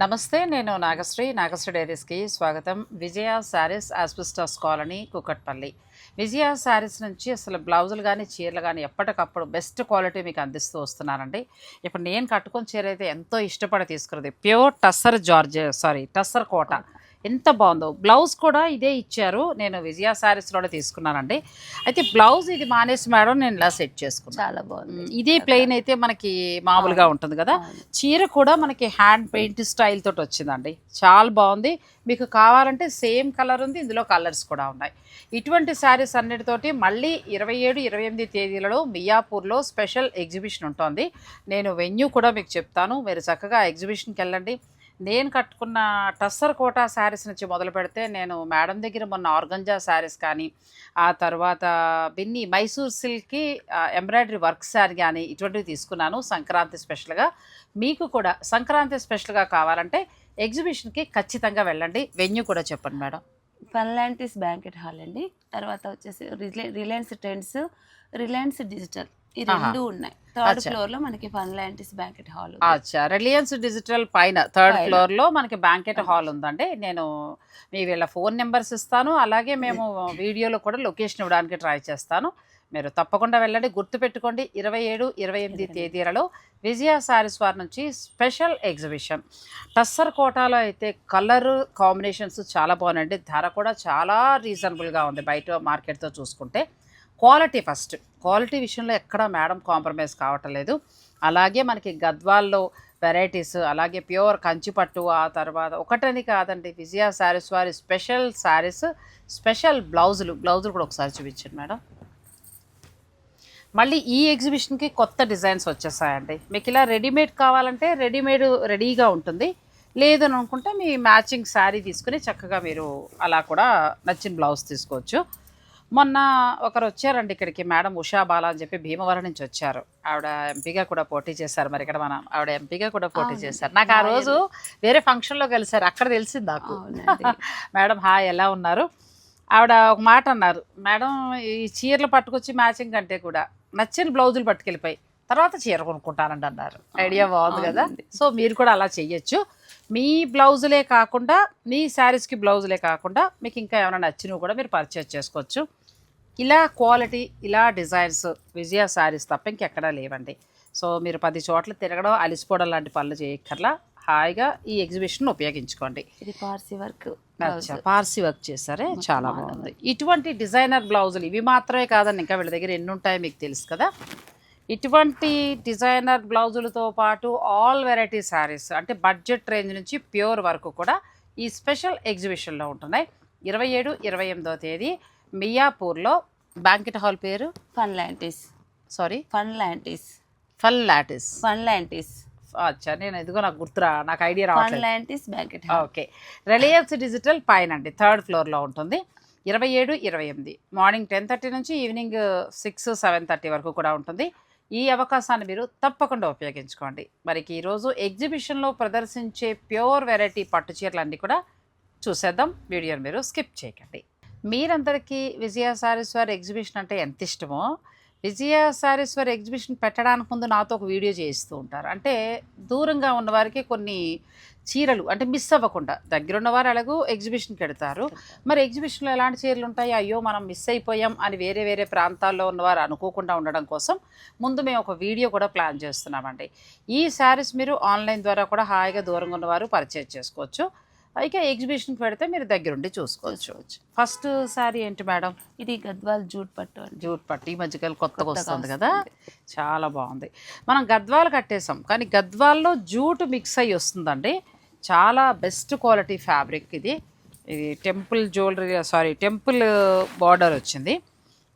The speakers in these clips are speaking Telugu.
నమస్తే నేను నాగశ్రీ. నాగశ్రీ డైరీస్కి స్వాగతం. Vijaya sarees asbestos colony Kukatpally. Vijaya sarees నుంచి అసలు బ్లౌజులు కానీ చీరలు కానీ ఎప్పటికప్పుడు బెస్ట్ క్వాలిటీ మీకు అందిస్తూ వస్తున్నానండి. ఇప్పుడు నేను కట్టుకొని చీర అయితే ఎంతో ఇష్టపడి తీసుకున్నది. Pure tussar georgette saree tussar Kota. ఎంత బాగుందో. బ్లౌజ్ కూడా ఇదే ఇచ్చారు. నేను విజయ శారీస్లోనే తీసుకున్నానండి. అయితే బ్లౌజ్ ఇది మానేసి మేడం నేను ఇలా సెట్ చేసుకున్నాను చాలా బాగుంది. ఇదే ప్లెయిన్ అయితే మనకి మామూలుగా ఉంటుంది కదా. చీర కూడా మనకి హ్యాండ్ పెయింట్ స్టైల్ తోటి వచ్చిందండి. చాలా బాగుంది. మీకు కావాలంటే సేమ్ కలర్ ఉంది. ఇందులో కలర్స్ కూడా ఉన్నాయి. ఇటువంటి శారీస్ అన్నిటితోటి మళ్ళీ ఇరవై ఏడు ఇరవై ఎనిమిది తేదీలలో మియాపూర్లో స్పెషల్ ఎగ్జిబిషన్ ఉంటుంది. నేను వెన్యూ కూడా మీకు చెప్తాను. మీరు చక్కగా ఎగ్జిబిషన్కి వెళ్ళండి. నేను కట్టుకున్న టస్సర్ కోటా శారీస్ నుంచి మొదలు పెడితే నేను మేడం దగ్గర మొన్న ఆర్గంజా శారీస్ కానీ ఆ తర్వాత బిన్ని మైసూర్ సిల్క్కి ఎంబ్రాయిడరీ వర్క్ శారీ కానీ ఇటువంటివి తీసుకున్నాను. సంక్రాంతి స్పెషల్గా. మీకు కూడా సంక్రాంతి స్పెషల్గా కావాలంటే ఎగ్జిబిషన్కి ఖచ్చితంగా వెళ్ళండి. వెన్యూ కూడా చెప్పండి మేడం. ఫన్లాంటిస్ బ్యాంకెట్ హాల్ అండి. తర్వాత వచ్చేసి రిలయన్స్ ట్రెండ్స్ రిలయన్స్ డిజిటల్. ఈ. రెండు ఉన్నాయి. థర్డ్. ఫ్లోర్లో మనకి ఫన్లాంటిస్ బ్యాంకెట్ హాల్ అచ్చా. రిలయన్స్ డిజిటల్ పైన థర్డ్ పైన. ఫ్లోర్లో మనకి బ్యాంకెట్ హాల్ ఉందండి. నేను మీ వీళ్ళ ఫోన్ నెంబర్స్ ఇస్తాను. అలాగే మేము వీడియోలో కూడా లొకేషన్ ఇవ్వడానికి ట్రై చేస్తాను. మీరు తప్పకుండా వెళ్ళండి. గుర్తుపెట్టుకోండి ఇరవై ఏడు ఇరవై ఎనిమిది తేదీలలో విజయ శారీస్ వారి నుంచి స్పెషల్ ఎగ్జిబిషన్ టస్సర్ కోటాలో అయితే కలర్ కాంబినేషన్స్ చాలా బాగున్నాయండి. ధర కూడా చాలా రీజనబుల్గా ఉంది. బయట మార్కెట్తో చూసుకుంటే. Quality first. క్వాలిటీ విషయంలో ఎక్కడ మేడం కాంప్రమైజ్ కావటం లేదు అలాగే మనకి గద్వాల్లో వెరైటీస్ అలాగే ప్యూర్ కంచిపట్టు ఆ తర్వాత ఒకటని కాదండి విజయ శారీస్ వారి స్పెషల్ శారీస్ స్పెషల్ బ్లౌజులు. బ్లౌజులు కూడా ఒకసారి చూపించండి మేడం. మళ్ళీ ఈ ఎగ్జిబిషన్కి కొత్త డిజైన్స్ వచ్చేసాయండి. మీకు ఇలా రెడీమేడ్ కావాలంటే రెడీమేడ్ రెడీగా ఉంటుంది. లేదని అనుకుంటే మీ మ్యాచింగ్ శారీ తీసుకుని చక్కగా మీరు అలా కూడా నచ్చిన బ్లౌజ్ తీసుకోవచ్చు. మొన్న ఒకరు వచ్చారండి ఇక్కడికి మేడం ఉషా బాల అని చెప్పి భీమవరం నుంచి వచ్చారు. ఆవిడ ఎంపీగా కూడా పోటీ చేశారు మరి ఇక్కడ మనం. ఆవిడ ఎంపీగా కూడా పోటీ. చేశారు. నాకు ఆ రోజు వేరే ఫంక్షన్లో కలిసారు అక్కడ తెలిసింది నాకు. మేడం హాయ్ ఎలా ఉన్నారు? ఆవిడ ఒక మాట అన్నారు మేడం ఈ చీరలు పట్టుకొచ్చి మ్యాచింగ్ అంటే కూడా నచ్చిన బ్లౌజులు పట్టుకెళ్ళిపోయి తర్వాత చీర కొనుక్కుంటానండి అన్నారు. ఐడియా బాగుంది కదా. సో మీరు కూడా అలా చెయ్యొచ్చు. మీ బ్లౌజులే కాకుండా మీ శారీస్కి బ్లౌజులే కాకుండా మీకు ఇంకా ఏమైనా నచ్చినవి కూడా మీరు పర్చేజ్ చేసుకోవచ్చు. ఇలా క్వాలిటీ ఇలా డిజైన్స్ విజయ శారీస్ తప్ప ఇంకెక్కడా లేవండి. సో మీరు పది చోట్ల తిరగడం అలిసిపోవడం లాంటి పనులు చేయక్కర్లా. హాయిగా ఈ ఎగ్జిబిషన్ ఉపయోగించుకోండి. ఇది పార్సీ వర్క్ పార్సీ వర్క్ చేశారే? చాలా బాగుంది. ఇటువంటి డిజైనర్ బ్లౌజులు ఇవి మాత్రమే కాదండి ఇంకా వీళ్ళ దగ్గర ఎన్ని ఉంటాయో మీకు తెలుసు కదా. ఇటువంటి డిజైనర్ బ్లౌజులతో పాటు ఆల్ వెరైటీ శారీస్ అంటే బడ్జెట్ రేంజ్ నుంచి ప్యూర్ వరకు కూడా ఈ స్పెషల్ ఎగ్జిబిషన్లో ఉంటున్నాయి. ఇరవై ఏడు ఇరవై ఎనిమిదో తేదీ మియాపూర్లో బ్యాంకెట్ హాల్ పేరు? ఫన్లాంటిస్ సారీ? ఫన్లాంటిస్ ఫల్ లాటిస్. ఫన్లాంటిస్ అచ్చా నేను ఎదుగో నాకు గుర్తురా నాకు ఐడియా రావట్లేదు. ఫన్లాంటిస్ banquet hall. Okay. Reliance digital పైన అండి థర్డ్ ఫ్లోర్లో ఉంటుంది. ఇరవై ఏడు ఇరవై ఎనిమిది. మార్నింగ్ టెన్ థర్టీ నుంచి ఈవినింగ్ సిక్స్ సెవెన్ థర్టీ వరకు కూడా ఉంటుంది. ఈ అవకాశాన్ని మీరు తప్పకుండా ఉపయోగించుకోండి. మరి ఈరోజు ఎగ్జిబిషన్లో ప్రదర్శించే ప్యూర్ వెరైటీ పట్టు చీరలు అన్నీ కూడా చూసేద్దాం. వీడియోని మీరు స్కిప్ చేయకండి. మీరందరికీ విజయ సారీస్ వారి ఎగ్జిబిషన్ అంటే ఎంత ఇష్టమో విజయ సారీస్ వారి ఎగ్జిబిషన్ పెట్టడానికి ముందు నాతో ఒక వీడియో చేయిస్తూ ఉంటారు. అంటే దూరంగా ఉన్న వారికి కొన్ని చీరలు అంటే మిస్ అవ్వకుండా దగ్గరున్న వారు ఎలాగో ఎగ్జిబిషన్కి వెడతారు మరి ఎగ్జిబిషన్లో ఎలాంటి చీరలు ఉంటాయి? అయ్యో మనం మిస్ అయిపోయాం అని వేరే వేరే ప్రాంతాల్లో ఉన్నవారు అనుకోకుండా ఉండడం కోసం ముందు మేము ఒక వీడియో కూడా ప్లాన్ చేస్తున్నామండి. ఈ శారీస్ మీరు ఆన్లైన్ ద్వారా కూడా హాయిగా దూరంగా ఉన్నవారు పర్చేజ్ చేసుకోవచ్చు. ఇక ఎగ్జిబిషన్కి పెడితే మీరు దగ్గరుండి చూసుకోవచ్చు. ఫస్ట్ శారీ ఏంటి మేడం? ఇది గద్వాల్ జూట్ పట్టు జూట్ పట్టు. ఈ మధ్యకాలం కొత్తగా వస్తుంది కదా. చాలా బాగుంది. మనం గద్వాలు కట్టేసాం కానీ గద్వాల్లో జూట్ మిక్స్ అయ్యి వస్తుందండి. చాలా బెస్ట్ క్వాలిటీ ఫ్యాబ్రిక్ ఇది. ఇది temple jewellery saree temple border వచ్చింది.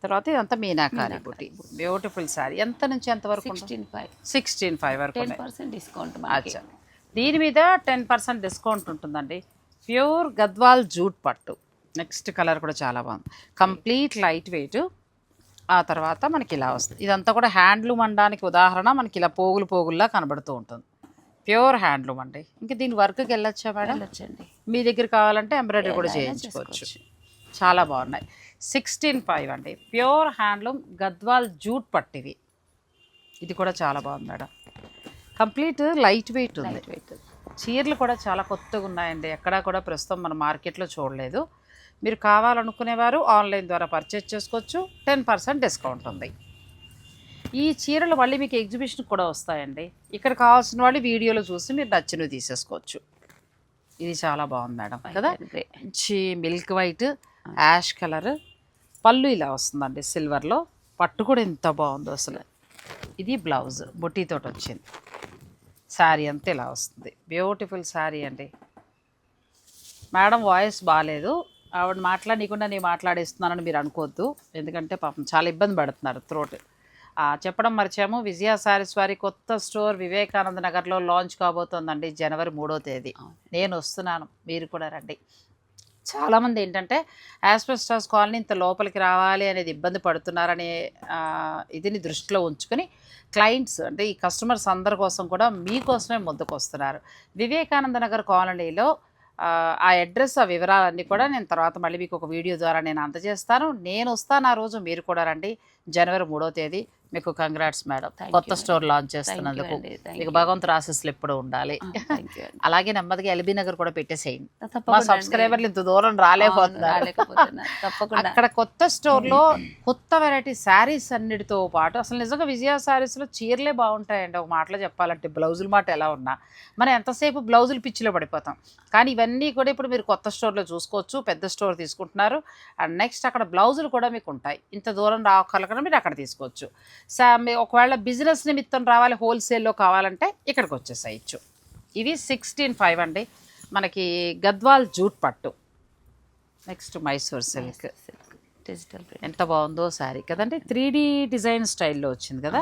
తర్వాత ఇదంతా మీనాకారి బుట్టి బ్యూటిఫుల్ శారీ ఎంత నుంచి ఎంత వరకు సిక్స్టీన్ ఫైవ్. సిక్స్టీన్ ఫైవ్ వరకు డిస్కౌంట్ అచ్చా. దీని మీద టెన్ పర్సెంట్ డిస్కౌంట్ ఉంటుందండి. ప్యూర్ గద్వాల్ జూట్ పట్టు. నెక్స్ట్ కలర్ కూడా చాలా బాగుంది. Complete light weight. ఆ తర్వాత మనకి ఇలా వస్తుంది. ఇదంతా కూడా హ్యాండ్లూమ్ అనడానికి ఉదాహరణ. మనకి ఇలా పోగులు పోగుల్లా కనబడుతూ ఉంటుంది. ప్యూర్ హ్యాండ్లూమ్ అండి. ఇంకా దీని వర్క్కి వెళ్ళొచ్చా మేడం? వెళ్ళొచ్చండి. మీ దగ్గర కావాలంటే ఎంబ్రాయిడరీ కూడా చేయించుకోవచ్చు. చాలా బాగున్నాయి. సిక్స్టీన్ ఫైవ్ అండి. ప్యూర్ హ్యాండ్లూమ్ గద్వాల్ జూట్ పట్టివి. ఇది కూడా చాలా బాగుంది మేడం. కంప్లీట్ లైట్ వెయిట్ ఉంది. Light weight. చీరలు కూడా చాలా కొత్తగా ఉన్నాయండి. ఎక్కడా కూడా ప్రస్తుతం మన మార్కెట్లో చూడలేదు. మీరు కావాలనుకునేవారు ఆన్లైన్ ద్వారా పర్చేజ్ చేసుకోవచ్చు. టెన్ పర్సెంట్ డిస్కౌంట్ ఉంది. ఈ చీరలు మళ్ళీ మీకు ఎగ్జిబిషన్ కూడా వస్తాయండి. ఇక్కడ కావాల్సిన వాళ్ళు వీడియోలో చూసి మీరు నచ్చినవి తీసేసుకోవచ్చు. ఇది చాలా బాగుంది మేడం. కదా? మంచి మిల్క్ వైట్ యాష్ కలర్. పళ్ళు ఇలా వస్తుందండి సిల్వర్లో. పట్టు కూడా ఎంత బాగుందో అసలు. ఇది బ్లౌజ్ బొట్టీతోటి వచ్చింది. శారీ అంతా ఇలా వస్తుంది. బ్యూటిఫుల్ శారీ అండి. మేడం వాయిస్ బాగాలేదు ఆవిడ మాట్లాడనీయకుండా నేను మాట్లాడేస్తున్నానని మీరు అనుకోవద్దు ఎందుకంటే పాపం చాలా ఇబ్బంది పడుతున్నారు త్రోట్ చెప్పడం మర్చాము. విజయ శారీస్ వారి కొత్త స్టోర్ వివేకానంద నగర్లో లాంచ్ కాబోతోందండి జనవరి మూడో తేదీ. నేను వస్తున్నాను. మీరు కూడా రండి. చాలామంది ఏంటంటే యాస్పెస్టాస్ కాలనీ ఇంత లోపలికి రావాలి అనేది ఇబ్బంది పడుతున్నారనే ఇదిని దృష్టిలో ఉంచుకొని క్లయింట్స్ అంటే ఈ కస్టమర్స్ అందరి కోసం కూడా మీకోసమే ముందుకు వస్తున్నారు వివేకానంద నగర్ కాలనీలో ఆ అడ్రస్ ఆ వివరాలన్నీ కూడా నేను తర్వాత మళ్ళీ మీకు ఒక వీడియో ద్వారా నేను అందజేస్తాను. నేను వస్తాను ఆ రోజు మీరు కూడా రండి. జనవరి మూడో తేదీ మీకు కంగ్రాట్స్ మేడం కొత్త స్టోర్ లాంచ్ చేస్తున్నందుకు. మీకు భగవంతుడు ఆశీస్సులు ఎప్పుడు ఉండాలి. అండి. అలాగే నెమ్మదిగా ఎల్బీ నగర్ కూడా పెట్టేసేయండి. మా. సబ్స్క్రైబర్లు ఇంత దూరం రాలేకపోతున్నారు అక్కడ కొత్త స్టోర్లో కొత్త వెరైటీ శారీస్ అన్నిటితో పాటు అసలు నిజంగా విజయ శారీస్లో చీరలే బాగుంటాయండి. ఒక మాటలో చెప్పాలంటే బ్లౌజుల మాట ఎలా ఉన్నా. మనం ఎంతసేపు బ్లౌజులు పిచ్చిలో పడిపోతాం. కానీ ఇవన్నీ కూడా ఇప్పుడు మీరు కొత్త స్టోర్లో చూసుకోవచ్చు పెద్ద స్టోర్ తీసుకుంటున్నారు. అండ్ నెక్స్ట్ అక్కడ బ్లౌజులు కూడా మీకు ఉంటాయి. ఇంత దూరం రాకలకన్నా మీరు అక్కడ తీసుకోవచ్చు. సా ఒకవేళ బిజినెస్ నిమిత్తం రావాలి హోల్సేల్లో కావాలంటే ఇక్కడికి వచ్చేసేయచ్చు. ఇవి సిక్స్టీన్ ఫైవ్ అండి. మనకి గద్వాల్ జూట్ పట్టు. Next Mysore silk. డిజిటల్ ఎంత బాగుందో శారీ కదండి. త్రీ డిజైన్ స్టైల్లో వచ్చింది కదా.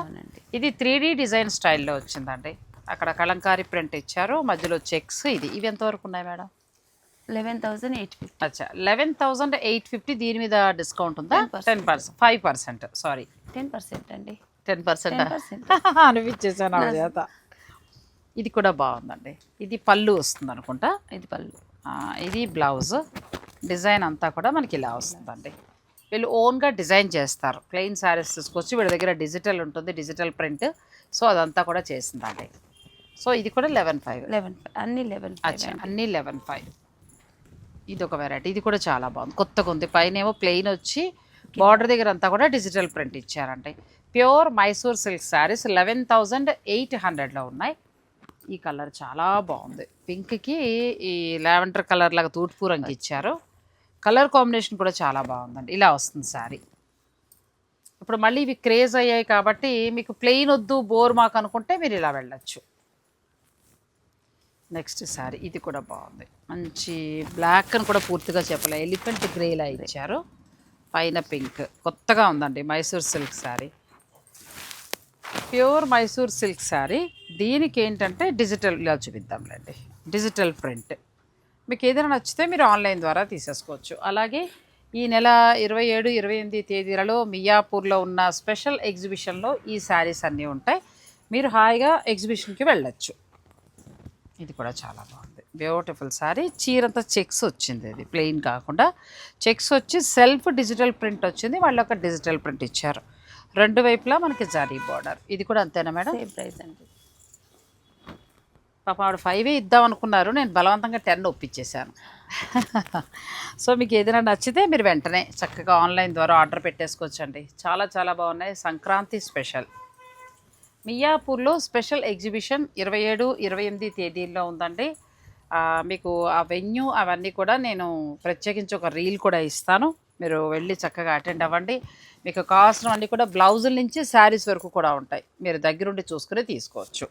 ఇది త్రీ డిజైన్ స్టైల్లో వచ్చిందండి. అక్కడ కలంకారీ ప్రింట్ ఇచ్చారు. మధ్యలో చెక్స్ ఇది. ఇవి ఎంతవరకు ఉన్నాయి madam? Eleven thousand eight fifty. అచ్చా లెవెన్ థౌజండ్ ఎయిట్ ఫిఫ్టీ దీని మీద డిస్కౌంట్ ఉందా? 10% ten percent five percent sorry. Ten percent అండి. Ten percent? 10%. అనిపించేసాను చేత. ఇది కూడా బాగుందండి. ఇది పళ్ళు వస్తుంది అనుకుంటా ఇది పళ్ళు. ఇది బ్లౌజ్. డిజైన్ అంతా కూడా మనకి ఇలా వస్తుందండి. వీళ్ళు ఓన్గా డిజైన్ చేస్తారు. ప్లెయిన్ శారీస్ తీసుకొచ్చి వీళ్ళ దగ్గర డిజిటల్ ఉంటుంది డిజిటల్ ప్రింట్. సో అదంతా కూడా చేసిందండి సో ఇది కూడా లెవెన్ ఫైవ్. లెవెన్ అన్ని లెవెన్ అన్నీ లెవెన్ ఫైవ్. ఇది ఒక వెరైటీ ఇది కూడా చాలా బాగుంది. కొత్తగా ఉంది. పైన ఏమో ప్లెయిన్ వచ్చి బార్డర్ దగ్గర అంతా కూడా డిజిటల్ ప్రింట్ ఇచ్చారండి pure Mysore silk sarees eleven thousand eight హండ్రెడ్లో ఉన్నాయి. ఈ కలర్ చాలా బాగుంది. పింక్కి ఈ లావెండర్ కలర్ లాగా తూర్పు రంగు ఇచ్చారు. కలర్ కాంబినేషన్ కూడా చాలా బాగుందండి. ఇలా వస్తుంది శారీ ఇప్పుడు మళ్ళీ ఇవి క్రేజ్ అయ్యాయి కాబట్టి మీకు ప్లెయిన్ వద్దు బోర్ మాకు అనుకుంటే మీరు ఇలా వెళ్ళచ్చు. నెక్స్ట్ శారీ ఇది కూడా బాగుంది. మంచి బ్లాక్ అని కూడా పూర్తిగా చెప్పలే. ఎలిఫెంట్ గ్రేలా ఇచ్చారు. పైన పింక్. కొత్తగా ఉందండి Mysore silk saree pure Mysore silk saree దీనికి ఏంటంటే డిజిటల్ ఇలా చూపిద్దాంలేండి. Digital print. మీకు ఏదైనా నచ్చితే మీరు ఆన్లైన్ ద్వారా తీసేసుకోవచ్చు. అలాగే ఈ నెల ఇరవై ఏడు ఇరవై ఎనిమిది తేదీలలో మియాపూర్లో ఉన్న స్పెషల్ ఎగ్జిబిషన్లో ఈ శారీస్ అన్నీ ఉంటాయి. మీరు హాయిగా ఎగ్జిబిషన్కి వెళ్ళొచ్చు. ఇది కూడా చాలా బాగుంది. బ్యూటిఫుల్ శారీ చీరంతా చెక్స్ వచ్చింది ఇది. ప్లెయిన్ కాకుండా చెక్స్ వచ్చి సెల్ఫ్ డిజిటల్ ప్రింట్ వచ్చింది. వాళ్ళు ఒక డిజిటల్ ప్రింట్ ఇచ్చారు. రెండు వైపులా మనకి జరీ బార్డర్ ఇది కూడా అంతేనా మేడం? ప్రైస్ అండి. పాప ఆవిడ ఫైవే ఇద్దాం అనుకున్నారు. నేను బలవంతంగా టెన్ ఒప్పించేశాను. సో మీకు ఏదైనా నచ్చితే మీరు వెంటనే చక్కగా ఆన్లైన్ ద్వారా ఆర్డర్ పెట్టేసుకోవచ్చండి. చాలా చాలా బాగున్నాయి. సంక్రాంతి స్పెషల్ మియాపూర్లో స్పెషల్ ఎగ్జిబిషన్ ఇరవై ఏడు ఇరవై ఎనిమిది తేదీల్లో ఉందండి. మీకు ఆ వెన్యూ అవన్నీ కూడా నేను ప్రత్యేకించి ఒక రీల్ కూడా ఇస్తాను. మీరు వెళ్ళి చక్కగా అటెండ్ అవ్వండి. మీకు కావాల్సినవన్నీ కూడా బ్లౌజుల నుంచి శారీస్ వరకు కూడా ఉంటాయి. మీరు దగ్గరుండి చూసుకుని తీసుకోవచ్చు.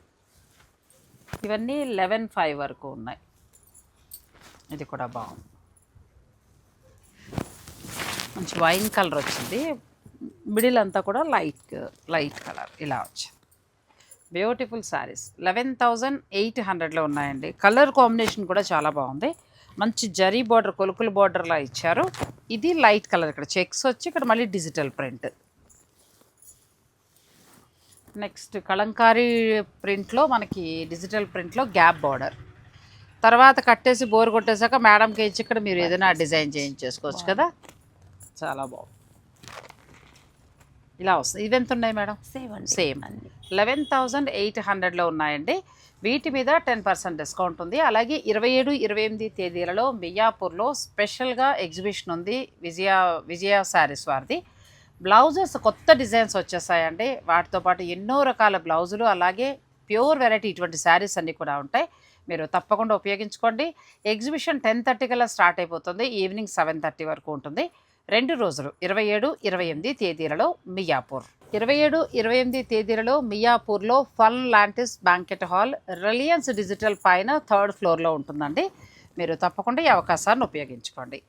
ఇవన్నీ లెవెన్ ఫైవ్ వరకు ఉన్నాయి. ఇది కూడా బాగుంది. మంచి వైన్ కలర్ వచ్చింది. మిడిల్ అంతా కూడా లైట్ లైట్ కలర్ ఇలా వచ్చింది. Beautiful sarees. Eleven thousand eight హండ్రెడ్లో ఉన్నాయండి. కలర్ కాంబినేషన్ కూడా చాలా బాగుంది. మంచి జరీ బార్డర్ కొలుకుల బార్డర్లా ఇచ్చారు. ఇది లైట్ కలర్ ఇక్కడ. చెక్స్ వచ్చి ఇక్కడ మళ్ళీ డిజిటల్ ప్రింట్. నెక్స్ట్ కలంకారీ ప్రింట్లో మనకి డిజిటల్ ప్రింట్లో గ్యాప్ బార్డర్. తర్వాత కట్టేసి బోర్ కొట్టేశాక మేడంకి ఇచ్చి ఇక్కడ మీరు ఏదైనా డిజైన్ చేయించేసుకోవచ్చు కదా. చాలా బాగుంది. ఇలా వస్తుంది. ఇవి ఎంత ఉన్నాయి మేడం? సేమ్. అన్ని. లెవెన్ థౌజండ్ ఎయిట్ హండ్రెడ్లో ఉన్నాయండి. వీటి మీద టెన్ పర్సెంట్ డిస్కౌంట్ ఉంది. అలాగే ఇరవై ఏడు ఇరవై ఎనిమిది తేదీలలో మియాపూర్లో స్పెషల్గా ఎగ్జిబిషన్ ఉంది విజయ విజయ శారీస్ వారిది. బ్లౌజెస్ కొత్త డిజైన్స్ వచ్చేసాయండి. వాటితో పాటు ఎన్నో రకాల బ్లౌజులు అలాగే ప్యూర్ వెరైటీ ఇటువంటి శారీస్ అన్నీ కూడా ఉంటాయి. మీరు తప్పకుండా ఉపయోగించుకోండి. ఎగ్జిబిషన్ టెన్ థర్టీ కల్లా స్టార్ట్ అయిపోతుంది. ఈవినింగ్ సెవెన్ థర్టీ వరకు ఉంటుంది. రెండు రోజులు ఇరవై ఏడు ఇరవై ఎనిమిది తేదీలలో మియాపూర్. ఇరవై ఏడు ఇరవై ఎనిమిది తేదీలలో మియాపూర్లో ఫన్ లాంటిస్ బ్యాంకెట్ హాల్ రిలయన్స్ డిజిటల్ పైన థర్డ్ ఫ్లోర్లో ఉంటుందండి. మీరు తప్పకుండా ఈ అవకాశాన్ని ఉపయోగించుకోండి.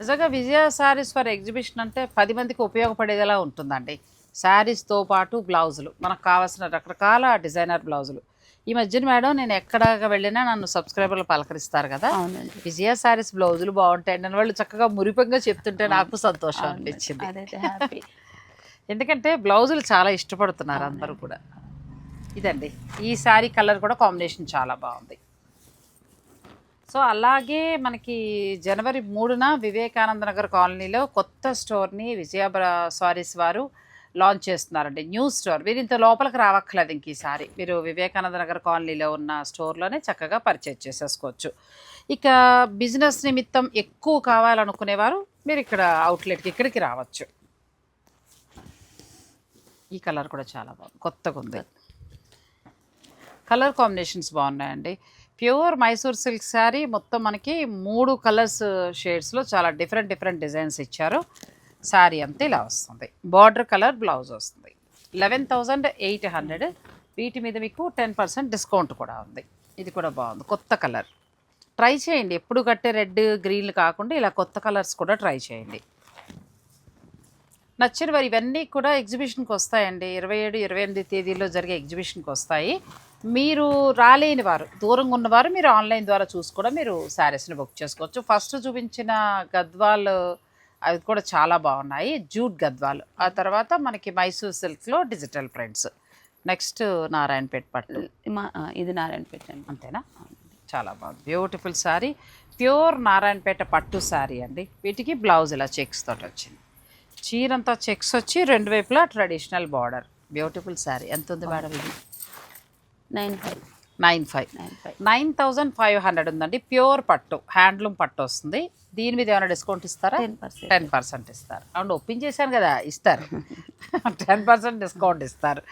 నిజంగా విజయ శారీస్ ఫర్ ఎగ్జిబిషన్ అంటే పది మందికి ఉపయోగపడేదిలా ఉంటుందండి? శారీస్తో పాటు బ్లౌజులు మనకు కావాల్సిన రకరకాల డిజైనర్ బ్లౌజులు. ఈ మధ్యన మేడం నేను ఎక్కడ వెళ్ళినా నన్ను సబ్స్క్రైబర్లు పలకరిస్తారు కదా. అవునండి. విజయ శారీస్ బ్లౌజులు బాగుంటాయి అని వాళ్ళు చక్కగా మురిపంగా చెప్తుంటే నాకు సంతోషం. అనిపించింది. ఎందుకంటే బ్లౌజులు చాలా ఇష్టపడుతున్నారు అందరూ కూడా. ఇదండి. ఈ శారీ కలర్ కూడా కాంబినేషన్ చాలా బాగుంది. సో అలాగే మనకి జనవరి మూడున వివేకానంద నగర్ కాలనీలో కొత్త స్టోర్ని విజయ సారీస్ వారు లాంచ్ చేస్తున్నారండి. న్యూ స్టోర్ మీరు ఇంత లోపలికి రావక్కర్లేదు ఇంక ఈసారి. మీరు వివేకానంద నగర్ కాలనీలో ఉన్న స్టోర్లోనే చక్కగా పర్చేజ్ చేసేసుకోవచ్చు. ఇక బిజినెస్ నిమిత్తం ఎక్కువ కావాలనుకునేవారు మీరు ఇక్కడ అవుట్లెట్కి ఇక్కడికి రావచ్చు. ఈ కలర్ కూడా చాలా బాగుంది. కొత్తగా ఉంది. కలర్ కాంబినేషన్స్ బాగున్నాయండి. ప్యూర్ మైసూర్ సిల్క్ శారీ మొత్తం మనకి మూడు కలర్స్ షేడ్స్లో చాలా డిఫరెంట్ డిఫరెంట్ డిజైన్స్ ఇచ్చారు. శారీ అంతా ఇలా వస్తుంది. బార్డర్ కలర్ బ్లౌజ్ వస్తుంది. లెవెన్ థౌజండ్ ఎయిట్ హండ్రెడ్ వీటి మీద మీకు టెన్ పర్సెంట్ డిస్కౌంట్ కూడా ఉంది. ఇది కూడా బాగుంది. కొత్త కలర్ ట్రై చేయండి. ఎప్పుడు కట్టే రెడ్ గ్రీన్లు కాకుండా ఇలా కొత్త కలర్స్ కూడా ట్రై చేయండి. నచ్చిన వారు ఇవన్నీ కూడా ఎగ్జిబిషన్కి వస్తాయండి. ఇరవై ఏడు ఇరవై ఎనిమిది తేదీలో జరిగే ఎగ్జిబిషన్కి వస్తాయి. మీరు రాలేని వారు దూరంగా ఉన్నవారు మీరు ఆన్లైన్ ద్వారా చూసి కూడా మీరు శారీస్ని బుక్ చేసుకోవచ్చు. ఫస్ట్ చూపించిన గద్వాల్ అవి కూడా చాలా బాగున్నాయి. జూట్ గద్వాలు. ఆ తర్వాత మనకి మైసూర్ సిల్క్లో డిజిటల్ ప్రింట్స్. నెక్స్ట్ నారాయణపేట పట్టు. ఇది నారాయణపేట అంతేనా? చాలా బాగుంది బ్యూటిఫుల్ శారీ ప్యూర్ నారాయణపేట పట్టు శారీ అండి. వీటికి బ్లౌజ్ ఇలా చెక్స్ తోటి వచ్చింది. చీరంతా చెక్స్ వచ్చి రెండు వైపులా ట్రెడిషనల్ బార్డర్. బ్యూటిఫుల్ శారీ ఎంత ఉంది మేడం ఇది? Nine five. Nine five nine five nine thousand five hundred ఉందండి. ప్యూర్ పట్టు. హ్యాండ్లూమ్ పట్టు వస్తుంది. దీని మీద ఏమైనా డిస్కౌంట్ ఇస్తారా? టెన్ పర్సెంట్ టెన్ పర్సెంట్ ఇస్తారు. అవును ఒప్పించేశాను కదా ఇస్తారు. టెన్ పర్సెంట్ డిస్కౌంట్ ఇస్తారు.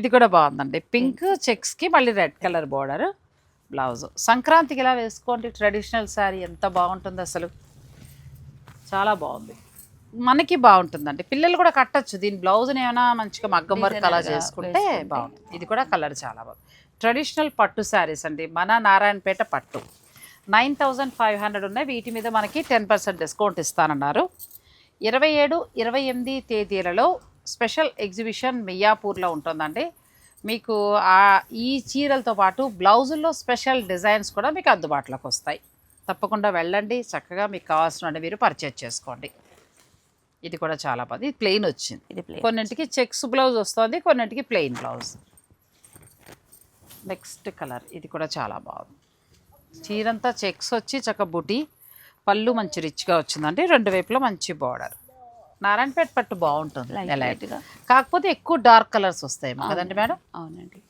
ఇది కూడా బాగుందండి. పింక్ చెక్స్కి మళ్ళీ రెడ్ కలర్ బోర్డర్ బ్లౌజ్ సంక్రాంతికి ఇలా వేసుకోండి? ట్రెడిషనల్ శారీ ఎంత బాగుంటుంది అసలు? చాలా బాగుంది. మనకి బాగుంటుందండి. పిల్లలు కూడా కట్టచ్చు. దీని బ్లౌజ్ని ఏమైనా మంచిగా మగ్గం వర్క్ అలా చేసుకుంటే బాగుంటుంది. ఇది కూడా కలర్ చాలా బాగుంది. ట్రెడిషనల్ పట్టు శారీస్ అండి. మన నారాయణపేట పట్టు. నైన్ థౌజండ్ ఫైవ్ హండ్రెడ్ ఉన్నాయి. వీటి మీద మనకి టెన్ పర్సెంట్ డిస్కౌంట్ ఇస్తానన్నారు. ఇరవై ఏడు ఇరవై ఎనిమిది తేదీలలో స్పెషల్ ఎగ్జిబిషన్ మియాపూర్లో ఉంటుందండి. మీకు ఆ ఈ చీరలతో పాటు బ్లౌజుల్లో స్పెషల్ డిజైన్స్ కూడా మీకు అందుబాటులోకి వస్తాయి. తప్పకుండా వెళ్ళండి. చక్కగా మీకు కావాల్సిన మీరు పర్చేజ్ చేసుకోండి. ఇది కూడా చాలా బాగుంది. ఇది ప్లెయిన్ వచ్చింది. ఇది ప్లేన్ కొన్నింటికి చెక్స్ బ్లౌజ్ వస్తుంది కొన్నింటికి ప్లెయిన్ బ్లౌజ్ నెక్స్ట్ కలర్ ఇది కూడా చాలా బాగుంది. చీరంతా చెక్స్ వచ్చి చక్క బుటి పళ్ళు మంచి రిచ్గా వచ్చిందండి. రెండు వైపులా మంచి బార్డర్ నారాయణపేట పట్టు బాగుంటుంది Light ఎలా weight గా. కాకపోతే ఎక్కువ డార్క్ కలర్స్ వస్తాయి కదండి మేడం? అవునండి.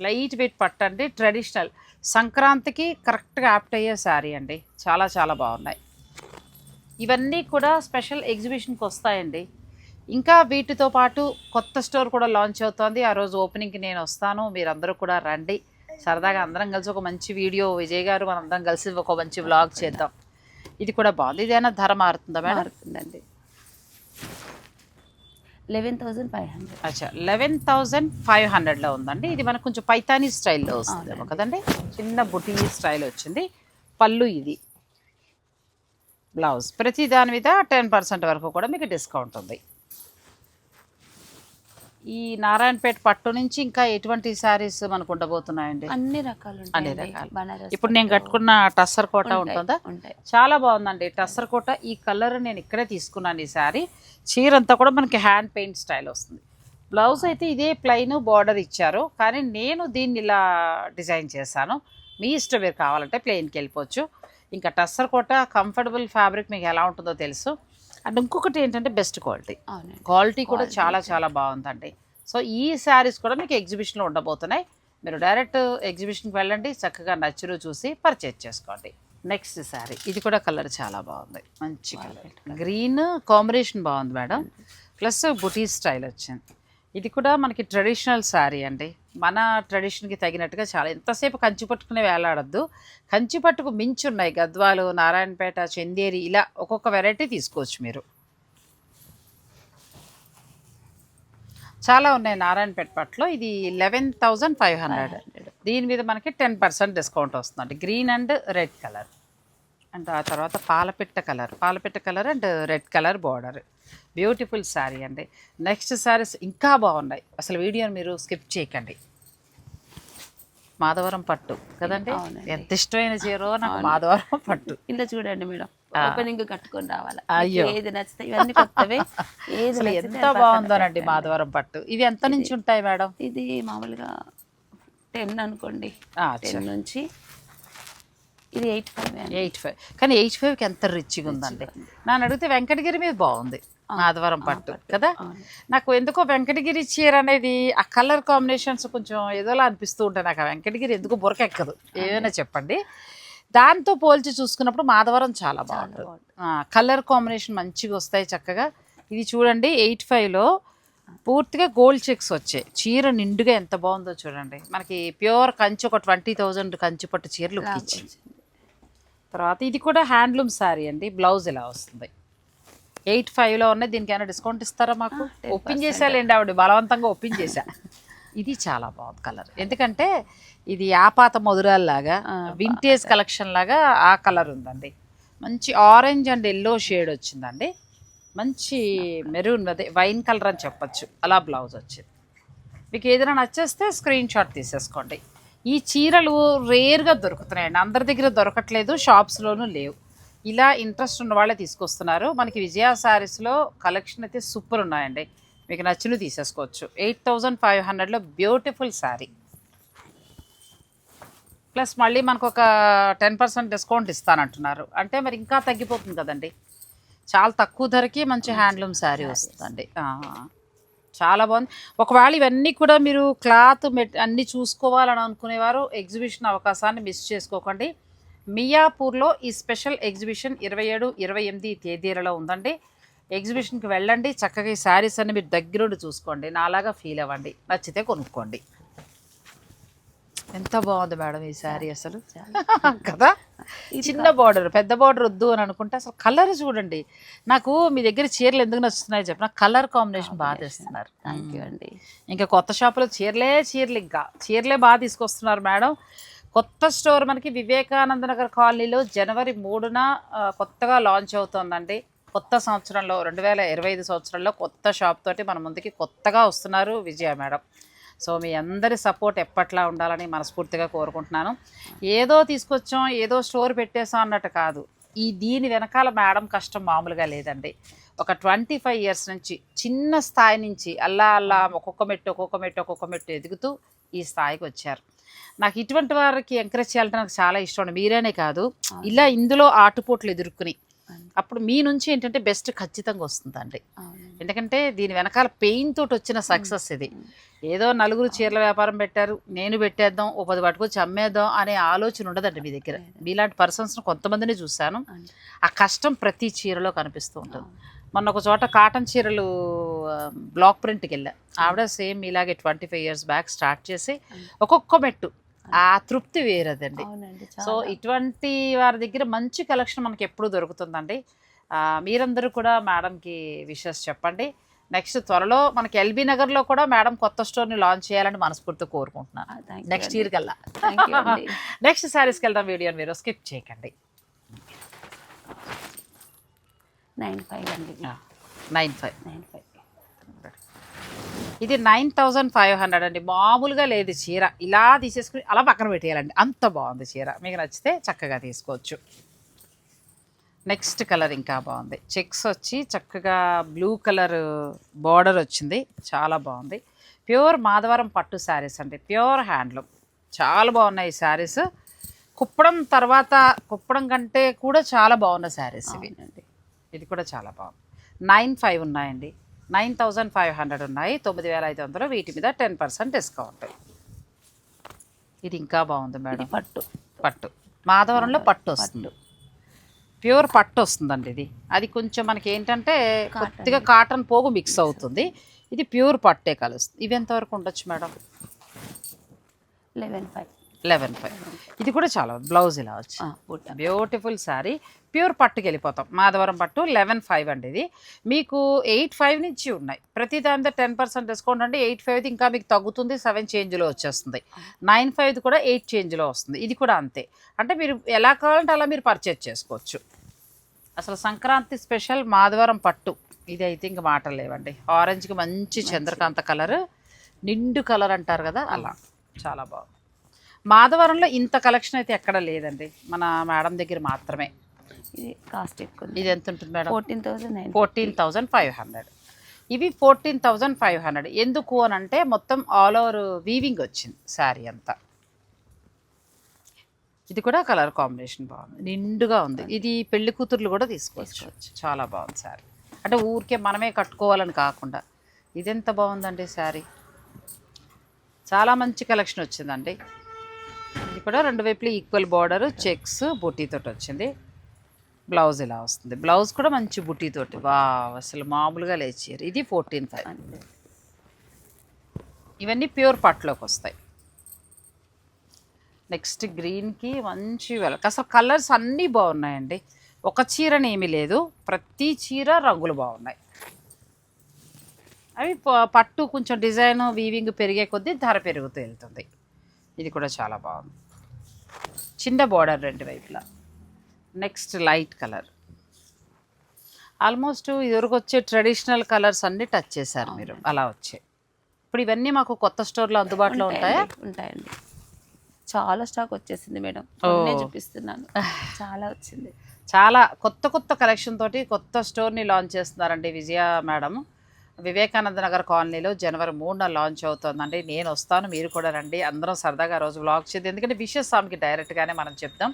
లైట్ వెయిట్ పట్టు అండి ట్రెడిషనల్ సంక్రాంతికి కరెక్ట్గా యాప్ట్ అయ్యే శారీ అండి. చాలా చాలా బాగున్నాయి. ఇవన్నీ కూడా స్పెషల్ ఎగ్జిబిషన్కి వస్తాయండి. ఇంకా వీటితో పాటు కొత్త స్టోర్ కూడా లాంచ్ అవుతోంది. ఆ రోజు ఓపెనింగ్కి నేను వస్తాను. మీరందరూ కూడా రండి. సరదాగా అందరం కలిసి ఒక మంచి వీడియో విజయ్ గారు మనందరం కలిసి ఒక మంచి వ్లాగ్ చేద్దాం. ఇది కూడా బాగుంది. ఇదేనా ధర మారుతుందా madam? మారుతుందండి. Eleven thousand five hundred. అచ్చా. లెవెన్ థౌజండ్ ఫైవ్ హండ్రెడ్లో ఉందండి. ఇది మనకు కొంచెం పైతానీ స్టైల్లో వస్తుంది. కదండి. చిన్న బుటీ స్టైల్ వచ్చింది. పళ్ళు ఇది. బ్లౌజ్. ప్రతి దాని మీద టెన్ పర్సెంట్ వరకు కూడా మీకు డిస్కౌంట్ ఉంది. ఈ నారాయణపేట పట్టు నుంచి ఇంకా ఎటువంటి శారీస్ మనకు ఉండబోతున్నాయండి? అన్ని రకాలు అన్ని రకాలు. ఇప్పుడు నేను కట్టుకున్న టస్సర్ కోట ఉంటుందా? చాలా బాగుందండి. టస్సర్ కోట ఈ కలర్ నేను ఇక్కడే తీసుకున్నాను ఈ శారీ. చీర అంతా కూడా మనకి హ్యాండ్ పెయింట్ స్టైల్ వస్తుంది. బ్లౌజ్ అయితే ఇదే ప్లెయిన్ బార్డర్ ఇచ్చారు. కానీ నేను దీన్ని ఇలా డిజైన్ చేశాను. మీ ఇష్టం మీరు కావాలంటే ప్లెయిన్కి వెళ్ళిపోవచ్చు. ఇంకా టస్సర్ కోట కంఫర్టబుల్ ఫ్యాబ్రిక్ మీకు ఎలా ఉంటుందో తెలుసు. అండ్ ఇంకొకటి ఏంటంటే బెస్ట్ క్వాలిటీ. క్వాలిటీ కూడా. చాలా చాలా బాగుందండి. సో ఈ శారీస్ కూడా మీకు ఎగ్జిబిషన్లో ఉండబోతున్నాయి. మీరు డైరెక్ట్ ఎగ్జిబిషన్కి వెళ్ళండి చక్కగా నచ్చురు చూసి పర్చేజ్ చేసుకోండి. నెక్స్ట్ శారీ ఇది కూడా కలర్ చాలా బాగుంది. మంచి కలర్. గ్రీన్ కాంబినేషన్ బాగుంది మేడం. ప్లస్ బుటీ స్టైల్ వచ్చింది. ఇది కూడా మనకి ట్రెడిషనల్ శారీ అండి. మన ట్రెడిషన్కి తగినట్టుగా చాలా ఎంతసేపు కంచి పట్టుకునే వేలాడద్దు కంచి పట్టుకు మించి ఉన్నాయి. గద్వాలు నారాయణపేట చందేరి ఇలా ఒక్కొక్క వెరైటీ తీసుకోవచ్చు మీరు. చాలా ఉన్నాయి నారాయణపేట పట్లో ఇది లెవెన్ థౌజండ్ ఫైవ్ హండ్రెడ్ దీని మీద మనకి టెన్ పర్సెంట్ డిస్కౌంట్ వస్తుందండి. Green and red colour and ఆ తర్వాత పాలపిట్ట colour. పాలపిట్ట colour and red colour border. Beautiful sari అండి. నెక్స్ట్ శారీస్ ఇంకా బాగున్నాయి. అసలు వీడియోని మీరు స్కిప్ చేయకండి. మాధవరం పట్టు కదండి. ఎంత ఇష్టమైన చీరో నాకు మాధవరం పట్టు. ఇలా చూడండి మేడం. ఓపెనింగ్ కట్టుకొని రావాలి. అయ్యో. ఏది నచ్చితే ఇవన్నీ కొత్తవే. ఏది ఎంత బాగుందోనండి. మాధవరం పట్టు. ఇవి ఎంత నుంచి ఉంటాయి మేడం? ఇది మామూలుగా టెన్ అనుకోండి. ఆ, టెన్ నుంచి ఇది ఎయిట్ ఫైవ్ ఎయిట్ ఫైవ్ కానీ ఎయిట్ ఫైవ్కి ఎంత రిచ్గా ఉందండి. నన్ను అడిగితే వెంకటగిరి మీద బాగుంది. మాధవరం పట్టు కదా? నాకు ఎందుకో వెంకటగిరి చీర అనేది ఆ కలర్ కాంబినేషన్స్ కొంచెం ఏదోలా అనిపిస్తూ ఉంటాయి. నాకు ఆ వెంకటగిరి ఎందుకు బొరకెక్కదు ఏమైనా చెప్పండి. దాంతో పోల్చి చూసుకున్నప్పుడు మాధవరం చాలా బాగుంటుంది. కలర్ కాంబినేషన్ మంచిగా వస్తాయి చక్కగా. ఇది చూడండి ఎయిట్ ఫైవ్లో పూర్తిగా గోల్డ్ చెక్స్ వచ్చాయి. చీర నిండుగా ఎంత బాగుందో చూడండి. మనకి ప్యూర్ కంచి ఒక ట్వంటీ థౌజండ్ కంచి పట్టు చీరలు ఇచ్చి తర్వాత ఇది కూడా హ్యాండ్లూమ్ శారీ అండి బ్లౌజ్ ఇలా వస్తుంది. ఎయిట్ ఫైవ్లో ఉన్నాయి దీనికి ఏమైనా డిస్కౌంట్ ఇస్తారా మాకు? ఒప్పించేసాలేండి ఆవిడ బలవంతంగా ఒప్పించేసా ఇది చాలా బాగుంది కలర్. ఎందుకంటే ఇది ఆపాత మధురాల్లాగా వింటేజ్ కలెక్షన్ లాగా ఆ కలర్ ఉందండి. మంచి ఆరెంజ్ అండ్ ఎల్లో షేడ్ వచ్చిందండి. మంచి మెరూన్ అదే వైన్ కలర్ అని చెప్పొచ్చు. అలా బ్లౌజ్ వచ్చింది. మీకు ఏదైనా నచ్చేస్తే స్క్రీన్ షాట్ తీసేసుకోండి. ఈ చీరలు రేర్గా దొరుకుతున్నాయండి. అందరి దగ్గర దొరకట్లేదు షాప్స్లోనూ లేవు. ఇలా ఇంట్రెస్ట్ ఉన్న వాళ్ళే తీసుకొస్తున్నారు. మనకి విజయ శారీస్లో కలెక్షన్ అయితే సూపర్ ఉన్నాయండి. మీకు నచ్చినవి తీసేసుకోవచ్చు. ఎయిట్ థౌజండ్ ఫైవ్ హండ్రెడ్లో బ్యూటిఫుల్ శారీ ప్లస్ మళ్ళీ మనకు ఒక టెన్ పర్సెంట్ డిస్కౌంట్ ఇస్తానంటున్నారు. అంటే మరి ఇంకా తగ్గిపోతుంది కదండి. చాలా తక్కువ ధరకి మంచి హ్యాండ్లూమ్ శారీ వస్తుందండి. చాలా బాగుంది. ఒకవేళ ఇవన్నీ కూడా మీరు క్లాత్ మెట్ అన్నీ చూసుకోవాలని అనుకునేవారు ఎగ్జిబిషన్ అవకాశాన్ని మిస్ చేసుకోకండి. మియాపూర్లో ఈ స్పెషల్ ఎగ్జిబిషన్ ఇరవై ఏడు ఇరవై ఎనిమిది తేదీలలో ఉందండి. ఎగ్జిబిషన్కి వెళ్ళండి. చక్కగా ఈ శారీస్ అన్ని మీరు దగ్గరుండి చూసుకోండి. నాలాగా ఫీల్ అవ్వండి. నచ్చితే కొనుక్కోండి. ఎంత బాగుంది మేడం ఈ శారీ అసలు. కదా? చిన్న బార్డర్ పెద్ద బార్డర్ వద్దు అని అనుకుంటే అసలు కలర్ చూడండి. నాకు మీ దగ్గర చీరలు ఎందుకు నచ్చుతున్నాయో చెప్పిన? కలర్ కాంబినేషన్ బాగా తెస్తున్నారు థ్యాంక్ యూ అండి. ఇంకా కొత్త షాపులో చీరలే చీరలు ఇంకా. చీరలే బాగా తీసుకొస్తున్నారు మేడం. కొత్త స్టోర్ మనకి వివేకానంద నగర్ కాలనీలో జనవరి మూడున కొత్తగా లాంచ్ అవుతోందండి. కొత్త సంవత్సరంలో రెండు వేల ఇరవై ఐదు సంవత్సరంలో కొత్త షాప్ తోటి మన ముందుకి కొత్తగా వస్తున్నారు విజయ మేడం. సో మీ అందరి సపోర్ట్ ఎప్పట్లా ఉండాలని మనస్ఫూర్తిగా కోరుకుంటున్నాను. ఏదో తీసుకొచ్చాం ఏదో స్టోర్ పెట్టేసాం అన్నట్టు కాదు. ఈ దీని వెనకాల మేడం కష్టం మామూలుగా లేదండి. ఒక ట్వంటీ ఫైవ్ ఇయర్స్ నుంచి చిన్న స్థాయి నుంచి అల్లా అల్లా ఒక్కొక్క మెట్టు ఒక్కొక్క మెట్టు ఒక్కొక్క మెట్టు ఎదుగుతూ ఈ స్థాయికి వచ్చారు. నాకు ఇటువంటి వారికి ఎంకరేజ్ చేయాలంటే నాకు చాలా ఇష్టం మీరేనే కాదు. ఇలా ఇందులో ఆటుపోట్లు ఎదుర్కొని అప్పుడు మీ నుంచి ఏంటంటే బెస్ట్ ఖచ్చితంగా వస్తుందండి ఎందుకంటే దీని వెనకాల పెయిన్ తోటి వచ్చిన సక్సెస్ ఇది. ఏదో నలుగురు చీరల వ్యాపారం పెట్టారు నేను పెట్టేద్దాం ఓ పది పట్టుకొచ్చి అమ్మేద్దాం అనే ఆలోచన ఉండదండి మీ దగ్గర. మీలాంటి పర్సన్స్ని కొంతమందిని చూశాను. ఆ కష్టం ప్రతి చీరలో కనిపిస్తూ ఉంటుంది. మొన్న ఒక చోట కాటన్ చీరలు బ్లాక్ ప్రింట్కి వెళ్ళా. ఆవిడ సేమ్ ఇలాగే twenty five years back start చేసి ఒక్కొక్క మెట్టు ఆ తృప్తి వేరేదండి. సో ఇటువంటి వారి దగ్గర మంచి కలెక్షన్ మనకి ఎప్పుడు దొరుకుతుందండి. మీరందరూ కూడా మేడంకి విషెస్ చెప్పండి. నెక్స్ట్ త్వరలో మనకి ఎల్బీ నగర్లో కూడా మేడం కొత్త స్టోర్ని లాంచ్ చేయాలని మనస్ఫూర్తిగా కోరుకుంటున్నాను. నెక్స్ట్ ఇయర్ కల్లా నెక్స్ట్ శారీస్కి వెళ్దాం వీడియోని మీరు స్కిప్ చేయకండి. నైన్ ఫైవ్ అండి. Nine five. Nine five. ఇది నైన్ థౌజండ్ ఫైవ్ హండ్రెడ్ అండి. మామూలుగా లేదు చీర. ఇలా తీసేసుకుని అలా పక్కన పెట్టేయాలండి. అంత బాగుంది చీర. మీకు నచ్చితే చక్కగా తీసుకోవచ్చు. నెక్స్ట్ కలర్ ఇంకా బాగుంది. చెక్స్ వచ్చి చక్కగా బ్లూ కలర్ బార్డర్ వచ్చింది. చాలా బాగుంది. ప్యూర్ మాధవరం పట్టు శారీస్ అండి. Pure handloom. చాలా బాగున్నాయి ఈ శారీస్. కుప్పడం తర్వాత కుప్పడం కంటే కూడా చాలా బాగున్న శారీస్ ఇవి. ఇది కూడా చాలా బాగుంది. నైన్ ఫైవ్ ఉన్నాయండి. నైన్ థౌజండ్ ఫైవ్ హండ్రెడ్ ఉన్నాయి. తొమ్మిది వేల ఐదు వందలు. వీటి మీద టెన్ పర్సెంట్ డిస్కౌంట్. ఇది ఇంకా బాగుంది మేడం. పట్టు. పట్టు. మాధవరంలో పట్టు. వస్తుంది. ప్యూర్ పట్టు వస్తుందండి ఇది. అది కొంచెం మనకి ఏంటంటే కొద్దిగా కాటన్ పోగు మిక్స్ అవుతుంది. ఇది ప్యూర్ పట్టే కలుస్తుంది. ఇవి ఎంతవరకు ఉండొచ్చు madam? Eleven five. Eleven five. ఇది కూడా చాలా బ్లౌజ్ ఇలా వచ్చి. బ్యూటిఫుల్ శారీ ప్యూర్ పట్టుకి వెళ్ళిపోతాం. మాధవరం పట్టు లెవెన్ ఫైవ్ అండి ఇది. మీకు ఎయిట్ ఫైవ్ నుంచి ఉన్నాయి. ప్రతి దాని టెన్ పర్సెంట్ డిస్కౌంట్ అంటే ఎయిట్ ఫైవ్ది ఇంకా మీకు తగ్గుతుంది. సెవెన్ చేంజ్లో వచ్చేస్తుంది. నైన్ ఫైవ్ది కూడా ఎయిట్ చేంజ్లో వస్తుంది. ఇది కూడా అంతే. అంటే మీరు ఎలా కావాలంటే అలా మీరు పర్చేజ్ చేసుకోవచ్చు. అసలు సంక్రాంతి స్పెషల్ మాధవరం పట్టు. ఇది అయితే ఇంక మాటలు లేవండి. ఆరెంజ్కి మంచి చంద్రకాంత కలర్ నిండు కలర్ అంటారు కదా అలా. చాలా బాగుంది. మాధవరంలో ఇంత కలెక్షన్ అయితే ఎక్కడ లేదండి. మన మేడం దగ్గర మాత్రమే. ఇది కాస్ట్ ఎక్కువ ఇది ఎంత ఉంటుంది madam? Fourteen thousand fourteen thousand five hundred ఇవి ఫోర్టీన్ థౌజండ్ ఫైవ్ హండ్రెడ్ ఎందుకు అని అంటే మొత్తం ఆల్ ఓవర్ వీవింగ్ వచ్చింది శారీ అంతా. ఇది కూడా కలర్ కాంబినేషన్ బాగుంది. నిండుగా ఉంది. ఇది పెళ్ళి కూతుర్లు కూడా తీసుకోవచ్చు. చాలా బాగుంది శారీ అంటే ఊరికే మనమే కట్టుకోవాలని కాకుండా ఇదెంత బాగుందండి శారీ చాలా మంచి కలెక్షన్ వచ్చిందండి. ఇది కూడా రెండు వైపులు ఈక్వల్ బార్డర్ చెక్స్ బుట్టీతోటి వచ్చింది. బ్లౌజ్ ఇలా వస్తుంది. బ్లౌజ్ కూడా మంచి బుట్టీతోటి వా అసలు మామూలుగా లేచారు ఇది ఫోర్టీన్ ఫైవ్ ఇవన్నీ ప్యూర్ పట్టులోకి వస్తాయి. నెక్స్ట్ గ్రీన్కి మంచి వెలక అసలు కలర్స్ అన్నీ బాగున్నాయండి. ఒక చీరని ఏమీ లేదు. ప్రతి చీర రంగులు బాగున్నాయి. అవి పట్టు కొంచెం డిజైన్ వీవింగ్ పెరిగే కొద్దీ ధర పెరుగుతూ వెళ్తుంది. ఇది కూడా చాలా బాగుంది. చిన్న బార్డర్ రెండు వైపులా. నెక్స్ట్ లైట్ కలర్ ఆల్మోస్ట్ ఇదివరకు వచ్చే ట్రెడిషనల్ కలర్స్ అన్నీ టచ్ చేశారు మీరు. అలా వచ్చాయి ఇప్పుడు ఇవన్నీ మాకు కొత్త స్టోర్లో అందుబాటులో ఉంటాయా? ఉంటాయండి, చాలా స్టాక్ వచ్చేసింది మేడం. చూపిస్తున్నాను. చాలా వచ్చింది. చాలా కొత్త కొత్త కలెక్షన్ తోటి కొత్త స్టోర్ని లాంచ్ చేస్తున్నారండి విజయ మేడం. వివేకానంద నగర్ కాలనీలో జనవరి మూడున లాంచ్ అవుతుందండి. నేను వస్తాను మీరు కూడా రండి. అందరం సరదాగా రోజు బ్లాగ్ చేద్దాం. ఎందుకంటే విశ్వ స్వామికి డైరెక్ట్గానే మనం చెప్తాం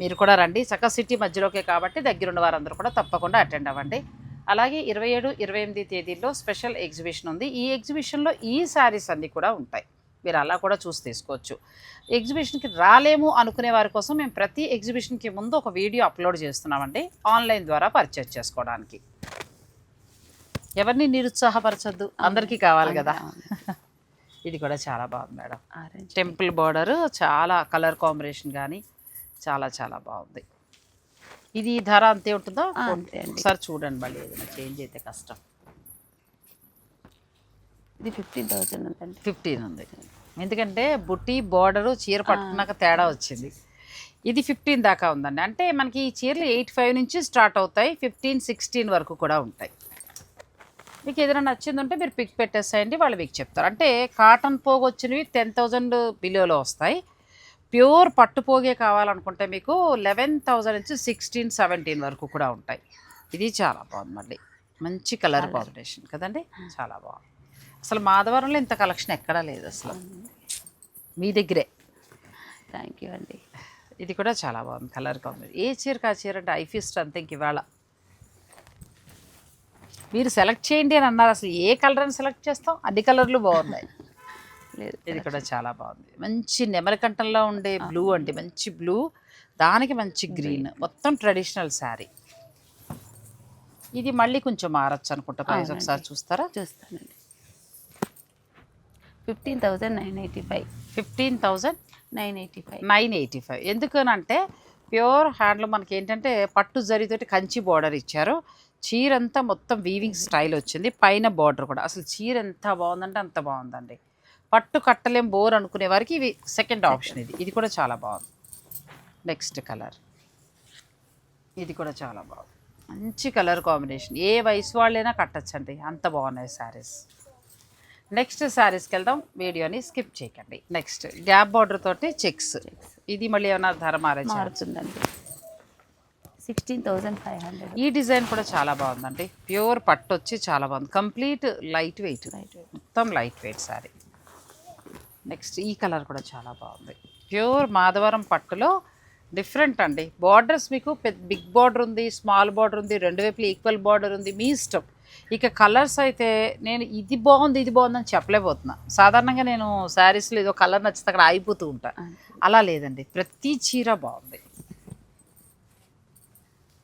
మీరు కూడా రండి. చక్క సిటీ మధ్యలోకే కాబట్టి దగ్గరున్న వారందరూ కూడా తప్పకుండా అటెండ్ అవ్వండి. అలాగే ఇరవై ఏడు ఇరవై ఎనిమిది తేదీల్లో స్పెషల్ ఎగ్జిబిషన్ ఉంది. ఈ ఎగ్జిబిషన్లో ఈ శారీస్ అన్నీ కూడా ఉంటాయి. మీరు అలా కూడా చూసి తీసుకోవచ్చు. ఎగ్జిబిషన్కి రాలేము అనుకునే వారి కోసం మేము ప్రతి ఎగ్జిబిషన్కి ముందు ఒక వీడియో అప్లోడ్ చేస్తున్నామండి. ఆన్లైన్ ద్వారా పర్చేజ్ చేసుకోవడానికి. ఎవరిని నిరుత్సాహపరచొద్దు. అందరికీ కావాలి కదా. ఇది కూడా చాలా బాగుంది మేడం. టెంపుల్ బార్డర్ చాలా కలర్ కాంబినేషన్ కానీ చాలా చాలా బాగుంది. ఇది ధర అంతే ఉంటుందో. ఒకసారి చూడండి మళ్ళీ ఏదైనా చేంజ్ అయితే కష్టం. ఇది ఫిఫ్టీన్ థౌసండ్ ఉందండి ఫిఫ్టీన్ ఉంది. ఎందుకంటే బుట్టి బార్డరు చీర పట్టుకున్నాక తేడా వచ్చింది. ఇది ఫిఫ్టీన్ దాకా ఉందండి. అంటే మనకి ఈ చీరలు ఎయిట్ ఫైవ్ నుంచి స్టార్ట్ అవుతాయి. ఫిఫ్టీన్ సిక్స్టీన్ వరకు కూడా ఉంటాయి. మీకు ఏదైనా నచ్చింది ఉంటే మీరు పిక్ పెట్టేసేయండి వాళ్ళు మీకు చెప్తారు. అంటే కాటన్ పోగు వచ్చినవి టెన్ థౌజండ్ బిలోలో వస్తాయి. ప్యూర్ పట్టు పోగే కావాలనుకుంటే మీకు లెవెన్ థౌజండ్ నుంచి సిక్స్టీన్ సెవెంటీన్ వరకు కూడా ఉంటాయి. ఇది చాలా బాగుంది మళ్ళీ. మంచి కలర్ కాంబినేషన్ కదండి? చాలా బాగుంది. అసలు మాధవరంలో ఇంత కలెక్షన్ ఎక్కడా లేదు అసలు. మీ దగ్గరే. థ్యాంక్ యూ అండి. ఇది కూడా చాలా బాగుంది కలర్ కాంబినేషన్. ఏ చీరకు ఆ చీర అంటే ఐఫిస్ట్ అంతే ఇంక ఇవాళ. మీరు సెలెక్ట్ చేయండి అని అన్నారు. అసలు ఏ కలర్ అని సెలెక్ట్ చేస్తాం? అన్ని కలర్లు బాగున్నాయి. లేదు. ఇది కూడా చాలా బాగుంది. మంచి నెమలికంఠంలో ఉండే బ్లూ అండి. మంచి బ్లూ దానికి మంచి గ్రీన్ మొత్తం ట్రెడిషనల్ శారీ ఇది మళ్ళీ కొంచెం మారచ్చు అనుకుంటా. ప్రైస్ ఒకసారి చూస్తారా? చూస్తానండి. Fifteen thousand nine eighty five fifteen thousand nine eighty five nine eighty five ఎందుకనంటే ప్యూర్ హ్యాండ్లూమ్ మనకి ఏంటంటే పట్టు జరీతోటి కంచి బార్డర్ ఇచ్చారు. చీర అంతా మొత్తం వీవింగ్ స్టైల్ వచ్చింది. పైన బార్డర్ కూడా. అసలు చీర ఎంత బాగుందంటే అంత బాగుందండి. పట్టు కట్టలేం బోర్ అనుకునే వారికి ఇవి సెకండ్ ఆప్షన్ ఇది. ఇది కూడా చాలా బాగుంది. నెక్స్ట్ కలర్ ఇది కూడా చాలా బాగుంది. మంచి కలర్ కాంబినేషన్ ఏ వయసు వాళ్ళైనా కట్టచ్చండి. అంత బాగున్నాయి శారీస్ నెక్స్ట్ శారీస్కి వెళ్దాం. వీడియోని స్కిప్ చేయకండి. నెక్స్ట్ గ్యాప్ బార్డర్ తోటి చెక్స్ ఇది మళ్ళీ ఏమైనా ధర మారేది మారుతుందండి. సిక్స్టీన్ థౌసండ్ ఫైవ్ హండ్రెడ్ ఈ డిజైన్ కూడా చాలా బాగుందండి. ప్యూర్ పట్టు వచ్చి చాలా బాగుంది. Complete light weight. మొత్తం లైట్ వెయిట్ శారీ నెక్స్ట్ ఈ కలర్ కూడా చాలా బాగుంది. ప్యూర్ మాధవరం పట్టులో డిఫరెంట్ అండి. బార్డర్స్ మీకు పెద్ద బిగ్ బార్డర్ ఉంది స్మాల్ బార్డర్ ఉంది రెండు వైపులు ఈక్వల్ బార్డర్ ఉంది మీ ఇష్టం. ఇక కలర్స్ అయితే నేను ఇది బాగుంది ఇది బాగుంది అని చెప్పలేకపోతున్నా. సాధారణంగా నేను శారీస్లో ఏదో కలర్ నచ్చితే అక్కడ ఆగిపోతూ ఉంటా. అలా లేదండి. ప్రతి చీర బాగుంది.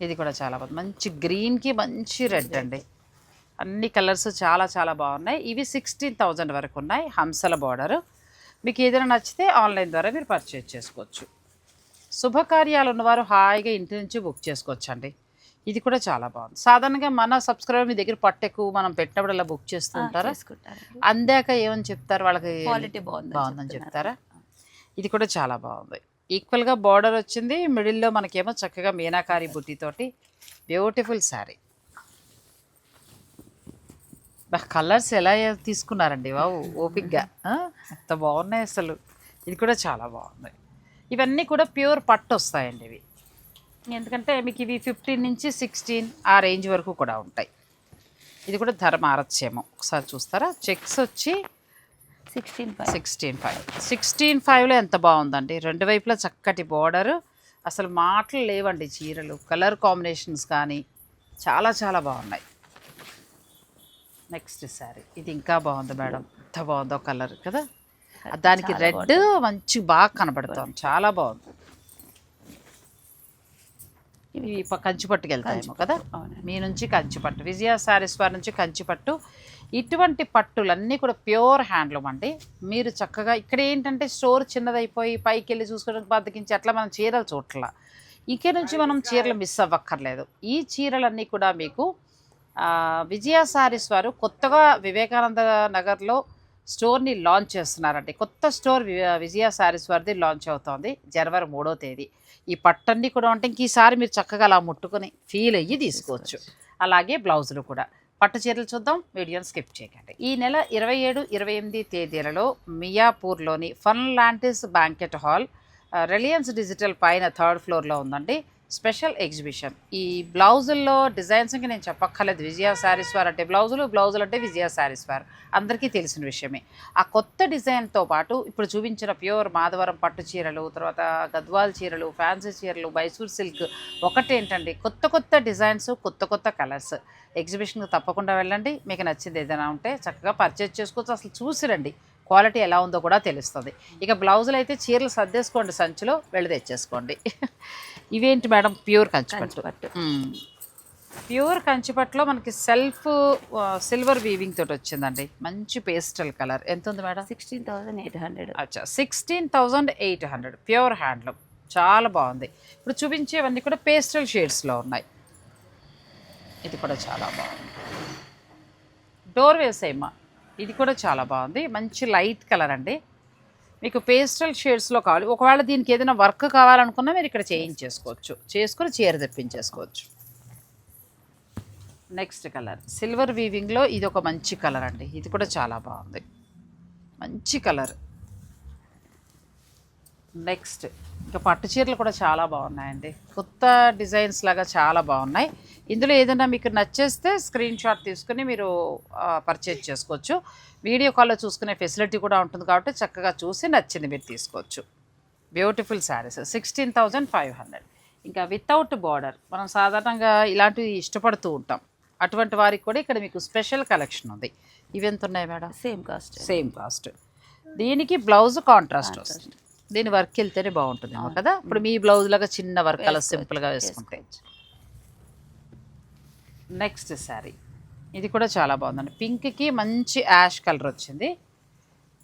ఇది కూడా చాలా బాగుంది. మంచి గ్రీన్కి మంచి రెడ్ అండి. అన్ని కలర్స్ చాలా చాలా బాగున్నాయి. ఇవి సిక్స్టీన్ థౌజండ్ వరకు ఉన్నాయి. హంసల బార్డర్. మీకు ఏదైనా నచ్చితే ఆన్లైన్ ద్వారా మీరు పర్చేజ్ చేసుకోవచ్చు. శుభకార్యాలు ఉన్నవారు హాయిగా ఇంటి నుంచి బుక్ చేసుకోవచ్చు అండి ఇది కూడా చాలా బాగుంది. సాధారణంగా మన సబ్స్క్రైబర్ మీ దగ్గర పట్టు ఎక్కువ మనం పెట్టినప్పుడు అలా బుక్ చేస్తూ ఉంటారా? చేసుకుంటారు. అందాక ఏమని చెప్తారు? వాళ్ళకి క్వాలిటీ బాగుంది బాగుందని చెప్తారా? ఇది కూడా చాలా బాగుంది. ఈక్వల్గా బార్డర్ వచ్చింది. మిడిల్లో మనకేమో చక్కగా మీనాకారి బుట్టితోటి బ్యూటిఫుల్ శారీ. కలర్స్ ఎలా తీసుకున్నారండి బాబు? ఓపిక్గా ఎంత బాగున్నాయి అసలు. ఇది కూడా చాలా బాగుంది. ఇవన్నీ కూడా ప్యూర్ పట్టు వస్తాయండి ఇవి. ఎందుకంటే మీకు ఇవి ఫిఫ్టీన్ నుంచి సిక్స్టీన్ ఆ రేంజ్ వరకు కూడా ఉంటాయి. ఇది కూడా ధర మారచ్చేమో ఒకసారి చూస్తారా? చెక్స్ వచ్చి sixteen five sixteen five sixteen ఫైవ్లో ఎంత బాగుందండి? రెండు వైపులా చక్కటి బార్డర్ అసలు మాటలు లేవండి చీరలు. కలర్ కాంబినేషన్స్ కానీ చాలా చాలా బాగున్నాయి. నెక్స్ట్ శారీ ఇది ఇంకా బాగుంది మేడం. ఎంత బాగుందో కలర్ కదా? దానికి రెడ్ మంచి బాగా కనబడుతుంది. చాలా బాగుంది. ఇవి ప- కంచి పట్టుకు వెళ్తాయేమో కదా? మీ నుంచి కంచిపట్టు. విజయ శారీస్ వారి నుంచి కంచిపట్టు. ఇటువంటి పట్టులన్నీ కూడా ప్యూర్ హ్యాండ్లూమ్ అండి. మీరు చక్కగా ఇక్కడ ఏంటంటే స్టోర్ చిన్నదైపోయి పైకి వెళ్ళి చూసుకోవడానికి బద్దకించి అట్లా మనం చీరలు చూడట్లా. ఇక నుంచి మనం చీరలు మిస్ అవ్వక్కర్లేదు. ఈ చీరలన్నీ కూడా మీకు విజయ శారీస్ వారు కొత్తగా వివేకానంద నగర్లో స్టోర్ని లాంచ్ చేస్తున్నారండి. కొత్త స్టోర్ వి- విజయ శారీస్ వారిది లాంచ్ అవుతోంది జనవరి మూడో తేదీ. ఈ పట్టన్నీ కూడా ఉంటే ఇంక ఈసారి మీరు చక్కగా అలా ముట్టుకొని ఫీల్ అయ్యి తీసుకోవచ్చు. అలాగే బ్లౌజులు కూడా. పట్టు చీరలు చూద్దాం వీడియోని స్కిప్ చేయకండి. ఈ నెల ఇరవై ఏడు ఇరవై ఎనిమిది తేదీలలో మియాపూర్లోని ఫన్ లాంటిస్ బ్యాంకెట్ హాల్ రిలయన్స్ డిజిటల్ పైన థర్డ్ ఫ్లోర్లో ఉందండి. Special exhibition. ఈ బ్లౌజుల్లో డిజైన్స్ ఇంకా నేను చెప్పక్కర్లేదు. విజయ శారీస్ వారు అంటే బ్లౌజులు బ్లౌజులు అంటే విజయ శారీస్ వారు. అందరికీ తెలిసిన విషయమే. ఆ కొత్త డిజైన్తో పాటు ఇప్పుడు చూపించిన ప్యూర్ మాధవరం పట్టు చీరలు తర్వాత గద్వాల్ చీరలు ఫ్యాన్సీ చీరలు మైసూర్ సిల్క్ ఒకటేంటండి? కొత్త కొత్త డిజైన్స్ కొత్త కొత్త కలర్స్. ఎగ్జిబిషన్కి తప్పకుండా వెళ్ళండి. మీకు నచ్చింది ఏదైనా ఉంటే చక్కగా పర్చేజ్ చేసుకోవచ్చు అసలు చూసి రండి క్వాలిటీ ఎలా ఉందో కూడా తెలుస్తుంది. ఇక బ్లౌజులు అయితే చీరలు సర్దేసుకోండి సంచిలో వెళ్ళి తెచ్చేసుకోండి. ఇవేంటి మేడం? ప్యూర్ కంచిపట్టు. ప్యూర్ కంచిపట్టులో మనకి సెల్ఫ్ సిల్వర్ వీవింగ్ తోటి వచ్చిందండి. మంచి పేస్టల్ కలర్. ఎంత ఉంది madam? Sixteen thousand eight hundred. అచ్చా sixteen thousand eight hundred. Pure handloom. చాలా బాగుంది. ఇప్పుడు చూపించేవన్నీ కూడా పేస్టల్ షేడ్స్లో ఉన్నాయి. ఇది కూడా చాలా బాగుంది. డోర్ వేసేయమ్మా ఇది కూడా చాలా బాగుంది. మంచి లైట్ కలర్ అండి. మీకు పేస్టల్ షేడ్స్లో కావాలి. ఒకవేళ దీనికి ఏదైనా వర్క్ కావాలనుకున్నా మీరు ఇక్కడ చేయించేసుకోవచ్చు. చేసుకుని చీర తెప్పించేసుకోవచ్చు. Next colour. సిల్వర్ వీవింగ్లో ఇది ఒక మంచి కలర్ అండి. ఇది కూడా చాలా బాగుంది. మంచి కలర్. నెక్స్ట్ ఇంకా పట్టు చీరలు కూడా చాలా బాగున్నాయండి. కొత్త డిజైన్స్ లాగా చాలా బాగున్నాయి. ఇందులో ఏదైనా మీకు నచ్చేస్తే స్క్రీన్ షాట్ తీసుకుని మీరు పర్చేజ్ చేసుకోవచ్చు. వీడియో కాల్లో చూసుకునే ఫెసిలిటీ కూడా ఉంటుంది కాబట్టి చక్కగా చూసి నచ్చింది మీరు తీసుకోవచ్చు. Beautiful saris sixteen thousand five hundred. ఇంకా వితౌట్ బార్డర్ మనం సాధారణంగా ఇలాంటివి ఇష్టపడుతూ ఉంటాం. అటువంటి వారికి కూడా ఇక్కడ మీకు స్పెషల్ కలెక్షన్ ఉంది. ఇవి ఎంత ఉన్నాయి madam? Same cost same cost దీనికి బ్లౌజ్ కాంట్రాస్ట్ వస్తుంది. దీని వర్క్ వెళ్తేనే బాగుంటుంది కదా? ఇప్పుడు మీ బ్లౌజ్ లాగా చిన్న వర్క్ అలా సింపుల్గా వేసుకుంటే. నెక్స్ట్ శారీ ఇది కూడా చాలా బాగుందండి. పింక్కి మంచి యాష్ కలర్ వచ్చింది.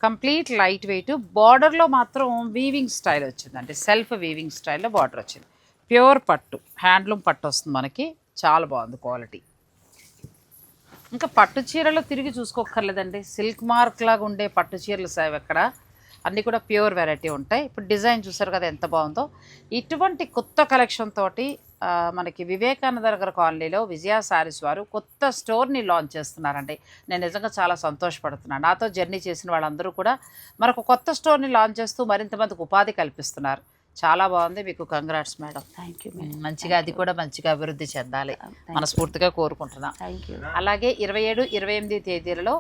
కంప్లీట్ లైట్ వెయిట్ బార్డర్లో మాత్రం వీవింగ్ స్టైల్ వచ్చిందండి. సెల్ఫ్ వీవింగ్ స్టైల్లో బార్డర్ వచ్చింది. ప్యూర్ పట్టు. హ్యాండ్లూమ్ పట్టు వస్తుంది మనకి. చాలా బాగుంది క్వాలిటీ ఇంకా పట్టు చీరలు తిరిగి చూసుకోక్కర్లేదండి. సిల్క్ మార్క్ లాగా ఉండే పట్టు చీరలు సార్ ఎక్కడ అన్నీ కూడా ప్యూర్ వెరైటీ ఉంటాయి. ఇప్పుడు డిజైన్ చూసారు కదా ఎంత బాగుందో. ఇటువంటి కొత్త కలెక్షన్ తోటి మనకి వివేకానంద నగర్ కాలనీలో విజయ శారీస్ వారు కొత్త స్టోర్ని లాంచ్ చేస్తున్నారండి. నేను నిజంగా చాలా సంతోషపడుతున్నాను. నాతో జర్నీ చేసిన వాళ్ళందరూ కూడా మరొక కొత్త స్టోర్ని లాంచ్ చేస్తూ మరింత మందికి ఉపాధి కల్పిస్తున్నారు. చాలా బాగుంది. మీకు congrats madam thank you madam మంచిగా అది కూడా మంచిగా అభివృద్ధి చెందాలి. మనస్ఫూర్తిగా కోరుకుంటున్నాం. అలాగే ఇరవై ఏడు ఇరవై ఎనిమిది తేదీలలో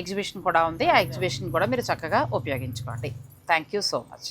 ఎగ్జిబిషన్ కూడా ఉంది. ఆ ఎగ్జిబిషన్ కూడా మీరు చక్కగా ఉపయోగించుకోండి. Thank you so much